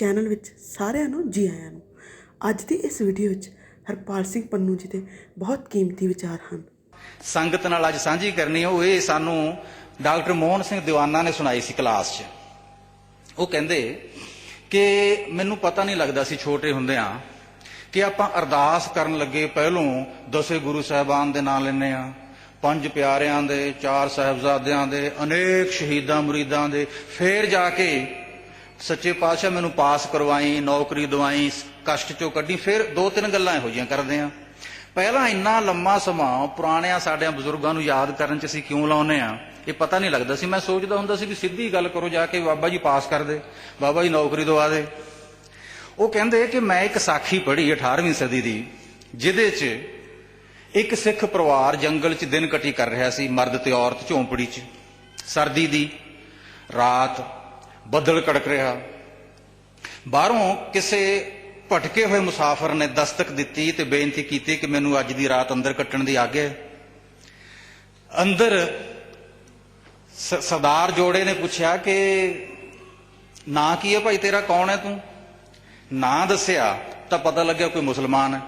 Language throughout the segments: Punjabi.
ਚੈਨਲ ਵਿੱਚ ਸਾਰਿਆਂ ਨੂੰ, ਜੀ ਆਇਆਂ ਨੂੰ। ਅੱਜ ਦੀ ਇਸ ਵੀਡੀਓ ਵਿੱਚ ਹਰਪਾਲ ਸਿੰਘ ਪੰਨੂ ਜੀ ਦੇ ਬਹੁਤ ਕੀਮਤੀ ਵਿਚਾਰ ਹਨ। ਸੰਗਤ ਨਾਲ ਅੱਜ ਸਾਂਝੀ ਕਰਨੀ ਉਹ, ਇਹ ਸਾਨੂੰ ਡਾਕਟਰ ਮੋਹਨ ਸਿੰਘ ਦੀਵਾਨਾ ਨੇ ਸੁਣਾਈ ਸੀ ਕਲਾਸ 'ਚ। ਉਹ ਕਹਿੰਦੇ ਕਿ ਮੈਨੂੰ ਪਤਾ ਨਹੀਂ ਲੱਗਦਾ ਸੀ ਛੋਟੇ ਹੁੰਦਿਆਂ ਕਿ ਆਪਾਂ ਅਰਦਾਸ ਕਰਨ ਲੱਗੇ ਪਹਿਲੋਂ ਦਸੇ ਗੁਰੂ ਸਾਹਿਬਾਨ ਦੇ ਨਾਂ ਲੈਂਦੇ ਆ ਪੰਜ ਪਿਆਰਿਆਂ ਦੇ, ਚਾਰ ਸਾਹਿਬਜ਼ਾਦਿਆਂ ਦੇ, ਅਨੇਕ ਸ਼ਹੀਦਾਂ ਮੁਰੀਦਾਂ ਦੇ, ਫੇਰ ਜਾ ਕੇ ਸੱਚੇ ਪਾਤਸ਼ਾਹ ਮੈਨੂੰ ਪਾਸ ਕਰਵਾਈ, ਨੌਕਰੀ ਦਵਾਈ, ਕਸ਼ਟ ਚੋਂ ਕੱਢੀ, ਫਿਰ ਦੋ ਤਿੰਨ ਗੱਲਾਂ ਇਹੋ ਜਿਹੀਆਂ ਕਰਦੇ ਆ ਪਹਿਲਾਂ ਇੰਨਾ ਲੰਮਾ ਸਮਾਂ ਪੁਰਾਣਿਆਂ ਸਾਡਿਆਂ ਬਜ਼ੁਰਗਾਂ ਨੂੰ ਯਾਦ ਕਰਨ ਚ ਅਸੀਂ ਕਿਉਂ ਲਾਉਨੇ ਆ ਇਹ ਪਤਾ ਨਹੀਂ ਲੱਗਦਾ ਸੀ। ਮੈਂ ਸੋਚਦਾ ਹੁੰਦਾ ਸੀ ਵੀ ਸਿੱਧੀ ਗੱਲ ਕਰੋ ਜਾ ਕੇ ਬਾਬਾ ਜੀ ਪਾਸ ਕਰ ਦੇ, ਬਾਬਾ ਜੀ ਨੌਕਰੀ ਦਵਾ ਦੇ। ਉਹ ਕਹਿੰਦੇ ਕਿ ਮੈਂ ਇੱਕ ਸਾਖੀ ਪੜ੍ਹੀ 18ਵੀਂ ਸਦੀ ਦੀ, ਜਿਹਦੇ 'ਚ ਇੱਕ ਸਿੱਖ ਪਰਿਵਾਰ ਜੰਗਲ 'ਚ ਦਿਨ ਕਟੀ ਕਰ ਰਿਹਾ ਸੀ, ਮਰਦ ਤੇ ਔਰਤ ਝੌਂਪੜੀ 'ਚ। ਸਰਦੀ ਦੀ ਰਾਤ ਬੱਦਲ ਕੜਕ ਰਿਹਾ। ਬਾਹਰੋਂ ਕਿਸੇ ਭਟਕੇ ਹੋਏ ਮੁਸਾਫਰ ਨੇ ਦਸਤਕ ਦਿੱਤੀ ਤੇ ਬੇਨਤੀ ਕੀਤੀ ਕਿ ਮੈਨੂੰ ਅੱਜ ਦੀ ਰਾਤ ਅੰਦਰ ਕੱਟਣ ਦੀ ਆਗਿਆ ਅੰਦਰ ਸਰਦਾਰ ਜੋੜੇ ਨੇ ਪੁੱਛਿਆ ਕਿ ਨਾਂ ਕੀ ਹੈ ਭਾਈ ਤੇਰਾ ਕੌਣ ਹੈ ਤੂੰ? ਨਾਂ ਦੱਸਿਆ ਤਾਂ ਪਤਾ ਲੱਗਿਆ ਕੋਈ ਮੁਸਲਮਾਨ ਹੈ।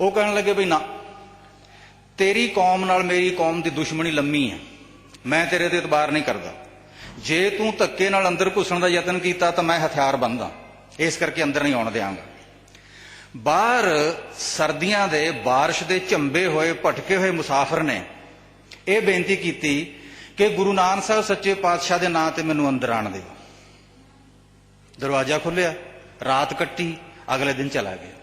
ਉਹ ਕਹਿਣ ਲੱਗੇ ਬਈ ਨਾ, ਤੇਰੀ ਕੌਮ ਨਾਲ ਮੇਰੀ ਕੌਮ ਦੀ ਦੁਸ਼ਮਣੀ ਲੰਮੀ ਹੈ। ਮੈਂ ਤੇਰੇ ਤੇ ਇਤਬਾਰ ਨਹੀਂ ਕਰਦਾ। ਜੇ ਤੂੰ ਧੱਕੇ ਨਾਲ ਅੰਦਰ ਘੁਸਣ ਦਾ ਯਤਨ ਕੀਤਾ ਤਾਂ ਮੈਂ ਹਥਿਆਰ ਬੰਦਾ ਇਸ ਕਰਕੇ ਅੰਦਰ ਨਹੀਂ ਆਉਣ ਦਿਆਂਗਾ ਬਾਹਰ ਸਰਦੀਆਂ ਦੇ بارش ਦੇ ਝੰਬੇ ਹੋਏ ਭਟਕੇ ਹੋਏ ਮੁਸਾਫਰ ਨੇ ਇਹ ਬੇਨਤੀ ਕੀਤੀ ਕਿ ਗੁਰੂ ਨਾਨਕ ਸਾਹਿਬ ਸੱਚੇ ਪਾਤਸ਼ਾਹ ਦੇ ਨਾਂ ਤੇ ਮੈਨੂੰ ਅੰਦਰ ਆਣ ਦਿਓ ਦਰਵਾਜ਼ਾ ਖੁੱਲਿਆ ਰਾਤ ਕੱਟੀ ਅਗਲੇ ਦਿਨ ਚਲਾ ਗਿਆ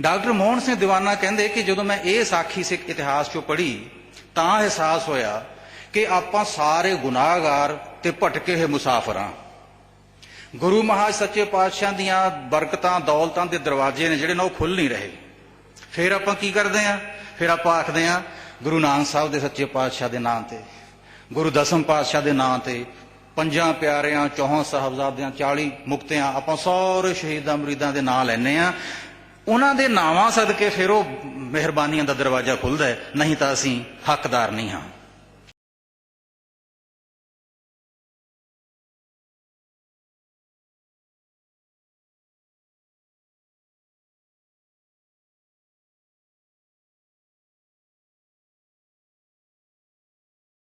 ਡਾਕਟਰ ਮੋਹਨ ਸਿੰਘ ਦੀਵਾਨਾ ਕਹਿੰਦੇ ਕਿ ਜਦੋਂ ਮੈਂ ਇਹ ਸਾਖੀ ਸਿੱਖ ਇਤਿਹਾਸ ਚੋਂ ਪੜ੍ਹੀ ਤਾਂ ਅਹਿਸਾਸ ਹੋਇਆ ਕਿ ਆਪਾਂ ਸਾਰੇ ਗੁਨਾਹਗਾਰ ਤੇ ਭਟਕੇ ਹੋਏ ਮੁਸਾਫਰ ਹਾਂ। ਗੁਰੂ ਮਹਾਰਾਜ ਸੱਚੇ ਪਾਤਸ਼ਾਹ ਦੀਆਂ ਬਰਕਤਾਂ, ਦੌਲਤਾਂ ਦੇ ਦਰਵਾਜ਼ੇ ਨੇ ਜਿਹੜੇ ਨਾ ਉਹ ਖੁੱਲ ਨਹੀਂ ਰਹੇ। ਫਿਰ ਆਪਾਂ ਕੀ ਕਰਦੇ ਆਂ ਫਿਰ ਆਪਾਂ ਆਖਦੇ ਆਂ ਗੁਰੂ ਨਾਨਕ ਸਾਹਿਬ ਦੇ ਸੱਚੇ ਪਾਤਸ਼ਾਹ ਦੇ ਨਾਂ ਤੇ, ਗੁਰੂ ਦਸਮ ਪਾਤਸ਼ਾਹ ਦੇ ਨਾਂ ਤੇ, ਪੰਜਾਂ ਪਿਆਰਿਆਂ, ਚੌਹਾਂ ਸਾਹਿਬਜ਼ਾਦਿਆਂ 40 ਮੁਕਤਿਆਂ ਆਪਾਂ ਸਾਰੇ ਸ਼ਹੀਦਾਂ ਮੁਰੀਦਾਂ ਦੇ ਨਾਂ ਲੈਨੇ ਆ ਉਹਨਾਂ ਦੇ ਨਾਵਾਂ ਸਦਕੇ ਫਿਰ ਉਹ ਮਿਹਰਬਾਨੀਆਂ ਦਾ ਦਰਵਾਜ਼ਾ ਖੁੱਲਦਾ ਹੈ। ਨਹੀਂ ਤਾਂ ਅਸੀਂ ਹੱਕਦਾਰ ਨਹੀਂ ਹਾਂ।